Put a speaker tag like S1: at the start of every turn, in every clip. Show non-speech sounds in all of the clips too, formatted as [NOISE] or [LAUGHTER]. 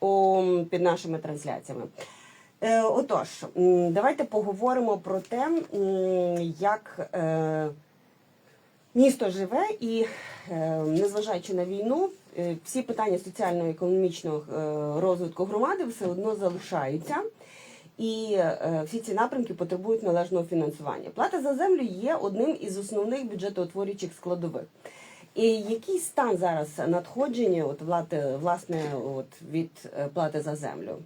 S1: о, під нашими трансляціями. Е, отож, давайте поговоримо про те, як е, місто живе і, е, незважаючи на війну, всі питання соціально-економічного розвитку громади все одно залишаються. І всі ці напрямки потребують належного фінансування. Плата за землю є одним із основних бюджетоутворюючих складових. І який стан зараз надходження от, влати, власне, от, від е, плати за землю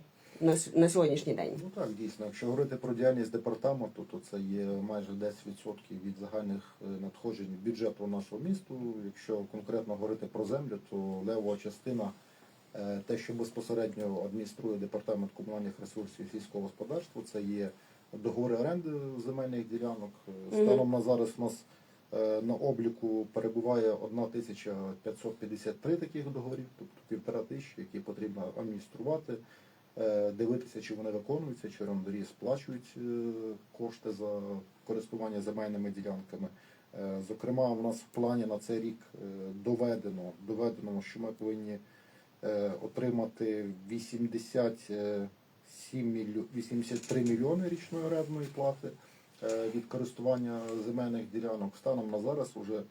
S1: на, с- на сьогоднішній день?
S2: Ну так, дійсно. Якщо говорити про діяльність департаменту, то це є майже 10% від загальних е, надходжень бюджету нашого місту. Якщо конкретно говорити про землю, то левова частина е, те, що безпосередньо адмініструє департамент комунальних ресурсів і сільського господарства, це є договори оренди земельних ділянок. Е, Станом на зараз у нас на обліку перебуває 1553 таких договорів, тобто півтора тисячі, які потрібно адмініструвати е, дивитися, чи вони виконуються, чи орендарі сплачують е, кошти за користування земельними ділянками. Е, Зокрема, у нас в плані на цей рік е, доведено, доведено, що ми повинні е, отримати 87 мільйо- 83 мільйони річної орендної плати е, від користування земельних ділянок. Станом на зараз вже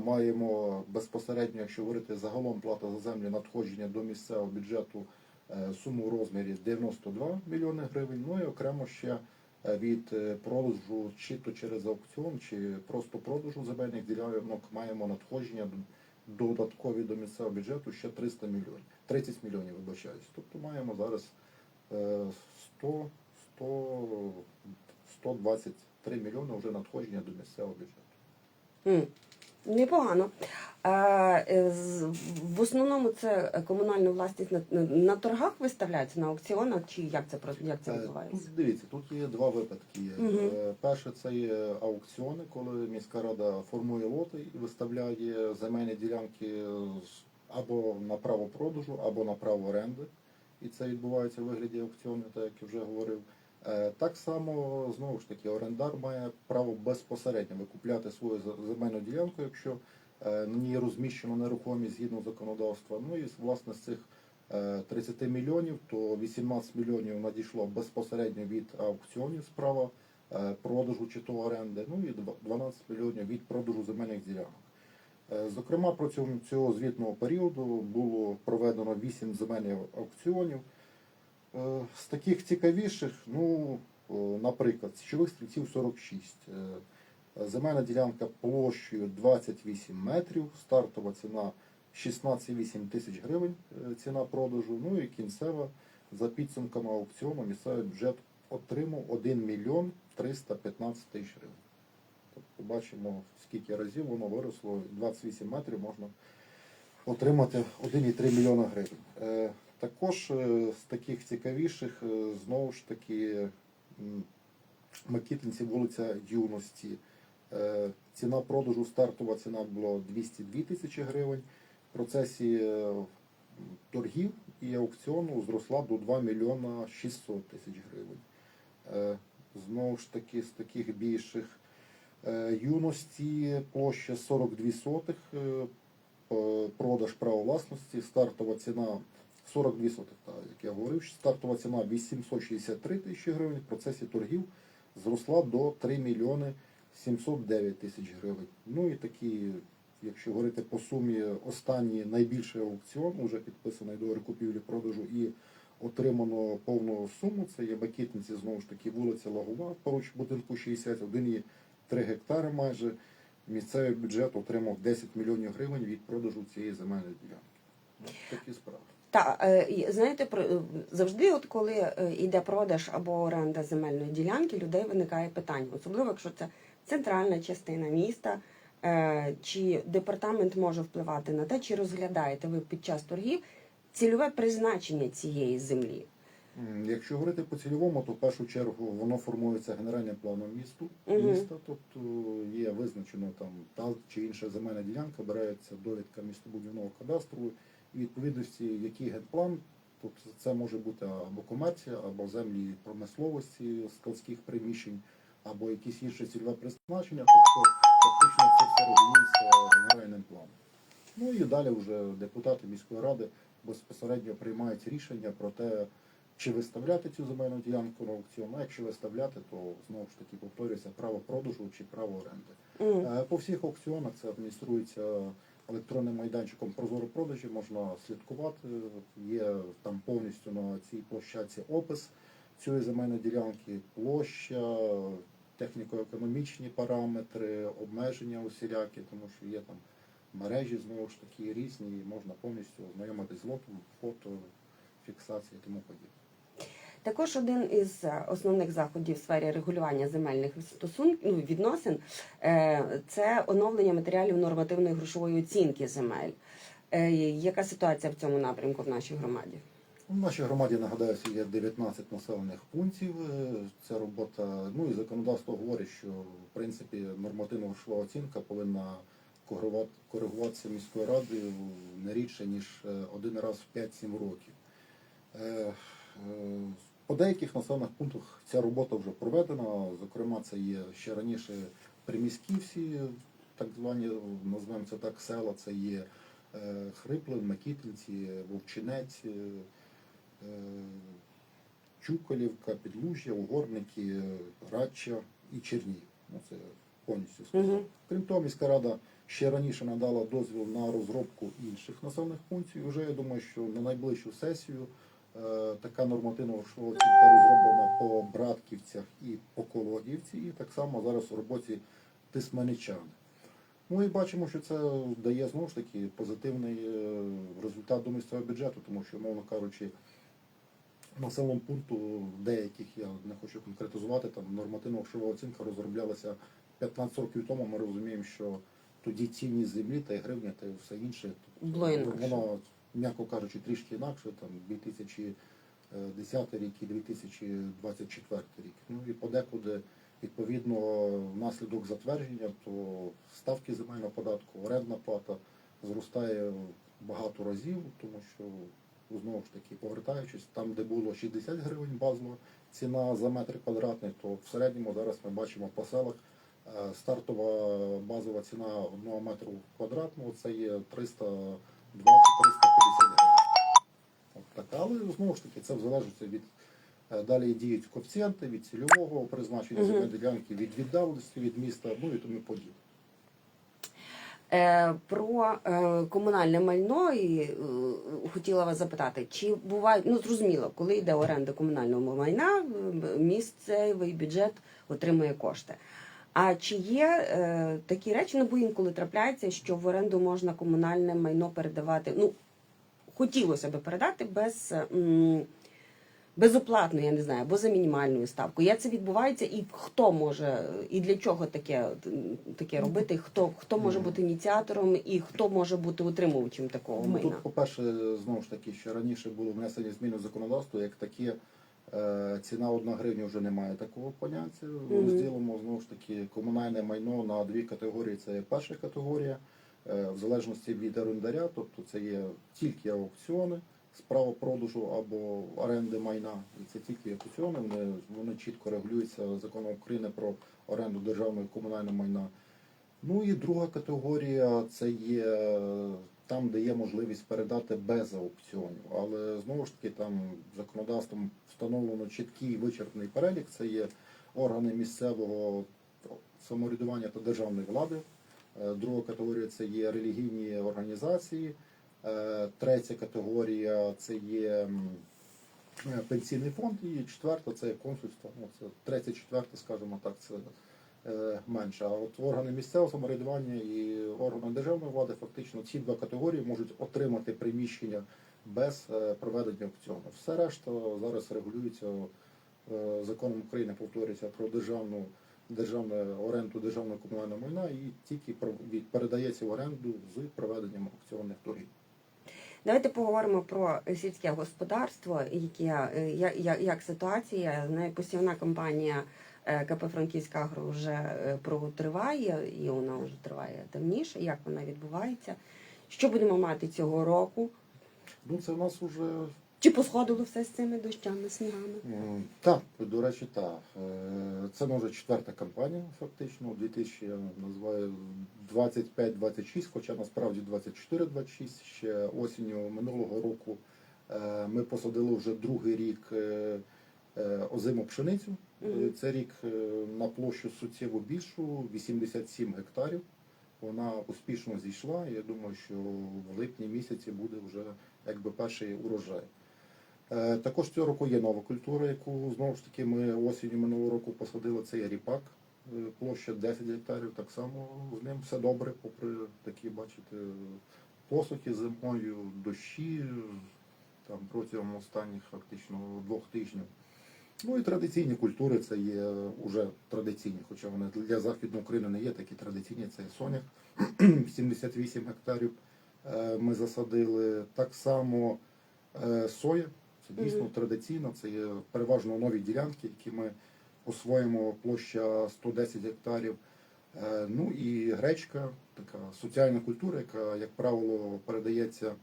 S2: маємо безпосередньо, якщо говорити загалом плата за землю надходження до місцевого бюджету е, суму в розмірі 92 мільйони гривень. Ну і окремо ще е, від е, продажу чи то через аукціон, чи просто продажу земельних ділянок маємо надходження додаткові до місцевого бюджету ще 300 мільйонів, 30 мільйонів, вибачаюсь. Тобто маємо зараз е, 100, 100, 123 мільйони вже надходження до місцевого бюджету.
S1: М, Непогано. Е, в основному це комунальна власність на, на, торгах виставляється на аукціонах, чи як це як це
S2: Е,
S1: відбувається?
S2: Тут дивіться, тут є два випадки. Е, Перше це є аукціони, коли міська рада формує лоти і виставляє земельні ділянки або на право продажу, або на право оренди. І це відбувається у вигляді аукціону, так як я вже говорив. Е, Так само знову ж таки орендар має право безпосередньо викупляти свою земельну ділянку, якщо е, на ній розміщено нерухомість згідно законодавства. Ну і власне з цих е, 30 мільйонів, то 18 мільйонів надійшло безпосередньо від аукціонів справа е, продажу чи то оренди, ну і 12 мільйонів від продажу земельних ділянок. Е, Зокрема, протягом цього звітного періоду було проведено 8 земельних аукціонів. Е, З таких цікавіших, ну, е, наприклад, січових стрільців 46. Е, Земельна ділянка площею 28 метрів, стартова ціна 16,8 тисяч гривень, ціна продажу. Ну і кінцева за підсумками аукціону місцевий бюджет отримав 1 мільйон 315 тисяч гривень. Тобто бачимо, скільки разів воно виросло, 28 метрів можна отримати 1,3 мільйона гривень. Також е, з таких цікавіших, е, знову ж таки, м, Микитинці, вулиця Юності. Е, Ціна продажу, стартова ціна була 202 тисячі гривень. В процесі торгів і аукціону зросла до 2 мільйона 600 тисяч гривень. Знову ж таки, з таких більших юності площа 42 сотих, продаж права власності, стартова ціна 42 сотих, як я говорив, стартова ціна 863 тисячі гривень, в процесі торгів зросла до 3 мільйони 709 тисяч гривень. Ну і такі, якщо говорити по сумі, останній найбільший аукціон, уже підписаний до купівлі-продажу і отримано повну суму. Це є Бакітниці, знову ж таки, вулиця Лагова, поруч будинку 60, 1,3 гектари майже. Місцевий бюджет отримав 10 мільйонів гривень від продажу цієї земельної ділянки. Такі справи.
S1: Та е, знаєте, е, завжди, от коли е, йде продаж або оренда земельної ділянки, людей виникає питання, особливо якщо це центральна частина міста. Чи департамент може впливати на те, чи розглядаєте ви під час торгів цільове призначення цієї землі?
S2: Якщо говорити по цільовому, то в першу чергу воно формується генеральним планом місту,
S1: Мгм.
S2: міста, тобто є визначено там та чи інша земельна ділянка, береться довідка містобудівного кадастру, і відповідності, який генплан, тобто це може бути або комерція, або землі промисловості, складських приміщень, або якісь інші цільове призначення, тобто фактично це все регулюється генеральним планом. Ну і далі вже депутати міської ради безпосередньо приймають рішення про те, чи виставляти цю земельну ділянку на аукціон. А якщо виставляти, то знову ж таки повторюється право продажу чи право оренди. Е, По всіх аукціонах це адмініструється електронним майданчиком Прозоро продажі, можна слідкувати. Є там повністю на цій площадці опис цієї земельної ділянки, площа, техніко-економічні параметри, обмеження усілякі, тому що є там мережі знову ж таки різні, і можна повністю ознайомитись з лотом, фото, фіксації і тому подібне.
S1: Також один із е, основних заходів в сфері регулювання земельних стосунків ну, відносин е, це оновлення матеріалів нормативної грошової оцінки земель. Е, Яка ситуація в цьому напрямку в нашій громаді?
S2: В нашій громаді нагадаю, є 19 населених пунктів. Е, Ця робота, ну і законодавство говорить, що в принципі нормативно грошова оцінка повинна коригуватися міською радою не рідше ніж один раз в 5-7 років. По деяких населених пунктах ця робота вже проведена. Зокрема, це є ще раніше приміські всі, так звані, назвемо це так, села, це є е, Хриплин, Макітлиці, Вовчинець, е, е, Чуколівка, Підлужжя, Угорники, Радча і Чернігів. Ну, це повністю.
S1: Мгм.
S2: Крім того, міська рада ще раніше надала дозвіл на розробку інших населених пунктів. І вже я думаю, що на найближчу сесію така нормативна грошова оцінка розроблена по Братківцях і по Колодівці, і так само зараз у роботі Тисменичани. Ну і бачимо, що це дає знову ж таки позитивний е, результат до місцевого бюджету, тому що, мовно кажучи, населеному пункту деяких, я не хочу конкретизувати, там нормативна грошова оцінка розроблялася 15 років тому. Ми розуміємо, що тоді цінність землі та й гривня та й все інше. Воно, м'яко кажучи, трішки інакше, там 2010 рік і 2024 рік. Ну і подекуди, відповідно, внаслідок затвердження, то ставки земельного податку, орендна плата зростає багато разів, тому що знову ж таки, повертаючись, там, де було 60 гривень базова ціна за метр квадратний, то в середньому зараз ми бачимо по селах е, стартова базова ціна одного метру квадратного це є 320-350 гривень. От так. Але знову ж таки це в залежності від е, далі діють коефіцієнти від цільового призначення земельної ділянки, від віддаленості від міста, ну і тому подібне.
S1: Е, Про е, комунальне майно і хотіла вас запитати, чи бувають, ну зрозуміло, коли йде оренда комунального майна, місцевий бюджет отримує кошти. А чи є е, такі речі, ну бо інколи трапляється, що в оренду можна комунальне майно передавати? Ну, хотілося би передати без. м, Безоплатно, я не знаю, або за мінімальною ставкою. Як це відбувається, і хто може, і для чого таке, таке робити? Хто, хто може бути ініціатором, і хто може бути утримувачем такого
S2: Ну,
S1: майна?
S2: тут, по-перше, знову ж таки, що раніше було внесені зміни в законодавство, як таке е, ціна 1 гривня вже немає такого поняття. Розділимо знову ж таки комунальне майно на дві категорії. Це перша категорія, е, в залежності від орендаря, тобто це є тільки аукціони з права продажу або оренди майна. І це тільки аукціони, вони, вони чітко регулюються законом України про оренду державного і комунального майна. Ну і друга категорія це є е, там, де є можливість передати без аукціонів. Але знову ж таки там законодавством встановлено чіткий вичерпний перелік. Це є органи місцевого самоврядування та державної влади. Е, Друга категорія це є релігійні організації. Е, Третя категорія це є е, пенсійний фонд. І четверта це консульство. Ну, це третя, четверта, скажімо так, це менше. А от органи місцевого самоврядування і органи державної влади фактично ці два категорії можуть отримати приміщення без е, проведення аукціону. Все решта зараз регулюється е, законом України, повторюється про державну державну оренду державного комунального майна і тільки передається в оренду з проведенням аукціонних торгів.
S1: Давайте поговоримо про сільське господарство, яке е, я- я- як ситуація. Знаю, посівна кампанія е, КП Франківська Агро вже е, триває, і вона вже триває давніше. Як вона відбувається? Що будемо мати цього року?
S2: Ну, це в нас вже
S1: Чи посходило все з цими дощами, снігами?
S2: Так, до речі, так. Е, Це може четверта кампанія, фактично. 2000 я називаю 25-26, хоча насправді 24-26. Ще осінню минулого року е, ми посадили вже другий рік е, е, озиму пшеницю. Е, Це рік е, на площу суттєво більшу, 87 гектарів. Вона успішно зійшла. Я думаю, що в липні місяці буде вже якби перший урожай. Е, Також цього року є нова культура, яку знову ж таки ми осінню минулого року посадили. Це є ріпак, площа 10 гектарів. Так само з ним все добре, попри такі, бачите, посухи зимою, дощі там протягом останніх фактично двох тижнів. Ну і традиційні культури це є вже традиційні, хоча вони для Західної України не є такі традиційні. Це є соняк 78 [CLEARS THROAT] гектарів. е, Ми засадили так само е, соя. Це дійсно традиційно. Це є переважно нові ділянки, які ми освоїмо площа 110 гектарів. Е, Ну і гречка, така соціальна культура, яка, як правило, передається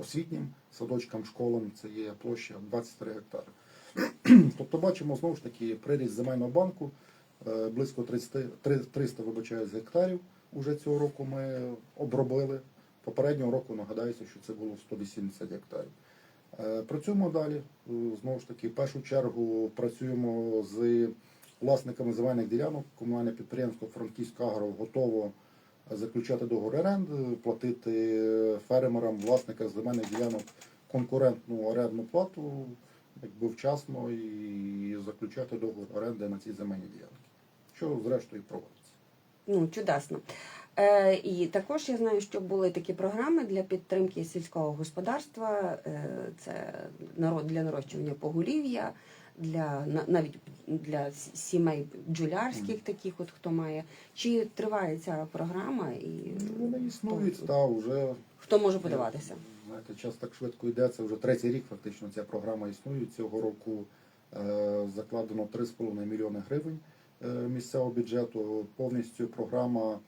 S2: освітнім садочкам, школам. Це є площа 23 гектари. [CLEARS THROAT] Тобто бачимо знову ж таки приріст земельного банку е, близько 30, три- 300 вибачаю, гектарів. Уже цього року ми обробили. Попереднього року нагадаюся, що це було 180 гектарів. Е, Працюємо далі. Е, Знову ж таки, в першу чергу працюємо з власниками земельних ділянок. Комунальне підприємство Франківська Агро готово заключати договор оренди, платити фермерам, власникам земельних ділянок конкурентну орендну плату, якби вчасно і заключати договор оренди на ці земельні ділянки. Що зрештою і проводиться.
S1: Ну, чудесно. Е, і також я знаю, що були такі програми для підтримки сільського господарства. Е, це народ для нарощування поголів'я, для навіть для сімей бджолярських, таких, от хто має. Чи триває ця програма і
S2: Ну, Вони існують, та вже
S1: хто може подаватися?
S2: Знаєте, час так швидко йде. Це вже третій рік фактично ця програма існує. Цього року е, закладено 3,5 мільйони гривень е, місцевого бюджету. Повністю програма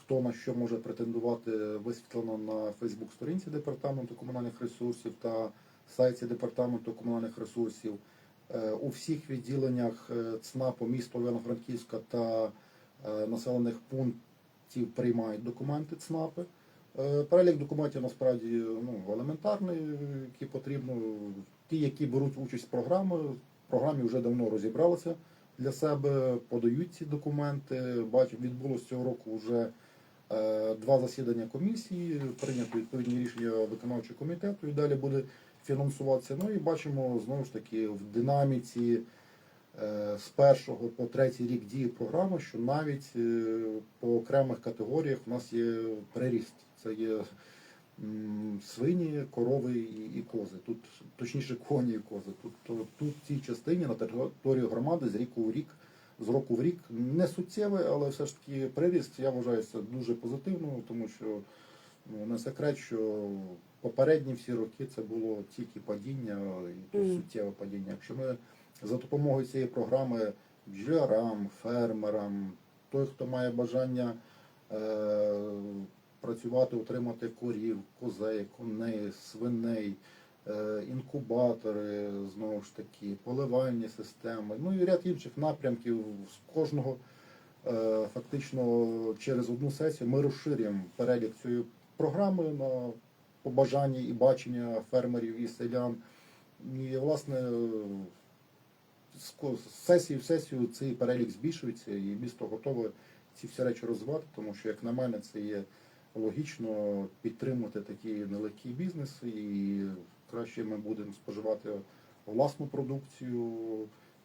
S2: хто на що може претендувати висвітлена на Фейсбук-сторінці департаменту комунальних ресурсів та сайті департаменту комунальних ресурсів. Е, У всіх відділеннях ЦНАПу міста Івано-Франківська та населених пунктів приймають документи ЦНАПи. Е, Перелік документів насправді ну, елементарний, які потрібно. Ті, які беруть участь в програмі, в програмі вже давно розібралися для себе, подають ці документи. Бачу, відбулося цього року вже е, два засідання комісії, прийнято відповідні рішення виконавчого комітету і далі буде фінансуватися. Ну і бачимо знову ж таки в динаміці е, з першого по третій рік дії програми, що навіть по окремих категоріях у нас є приріст. Це є свині, корови і, кози. Тут точніше коні і кози. Тут, тут в цій частині на території громади з ріку в рік, з року в рік не суттєвий, але все ж таки приріст, я вважаю це дуже позитивно, тому що ну, не секрет, що попередні всі роки це було тільки падіння, і то суттєве падіння. Якщо ми за допомогою цієї програми бджолярам, фермерам, той, хто має бажання е, працювати, утримати корів, козей, коней, свиней, е, інкубатори, знову ж таки, поливальні системи, ну і ряд інших напрямків з кожного. е, Фактично через одну сесію ми розширюємо перелік цієї програми на побажання і бачення фермерів і селян. І, власне, з сесії в сесію цей перелік збільшується, і місто готове ці всі речі розвивати, тому що, як на мене, це є логічно підтримувати такий нелегкий бізнес, і краще ми будемо споживати власну продукцію,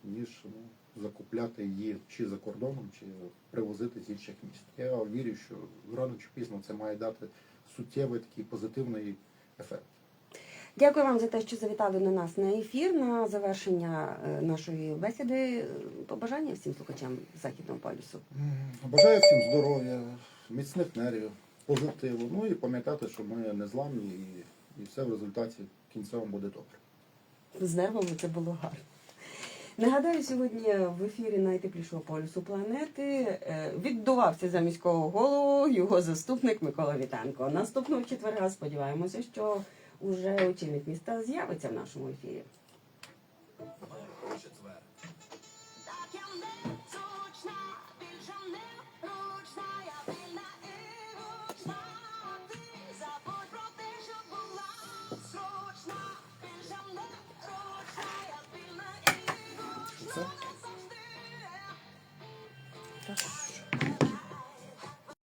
S2: ніж ну, закупляти її чи за кордоном, чи привозити з інших міст. Я вірю, що рано чи пізно це має дати суттєвий такий позитивний ефект.
S1: Дякую вам за те, що завітали на нас на ефір. На завершення е, нашої бесіди е, побажання всім слухачам Західного полюсу.
S2: Бажаю всім здоров'я, міцних нервів, позитиву. Ну і пам'ятати, що ми не зламні і, і все в результаті кінцевому буде добре.
S1: З нервами це було гарно. Нагадаю, сьогодні в ефірі найтеплішого полюсу планети е, віддувався за міського голову його заступник Микола Вітенко. Наступного четверга сподіваємося, що уже очільник міста з'явиться в нашому ефірі.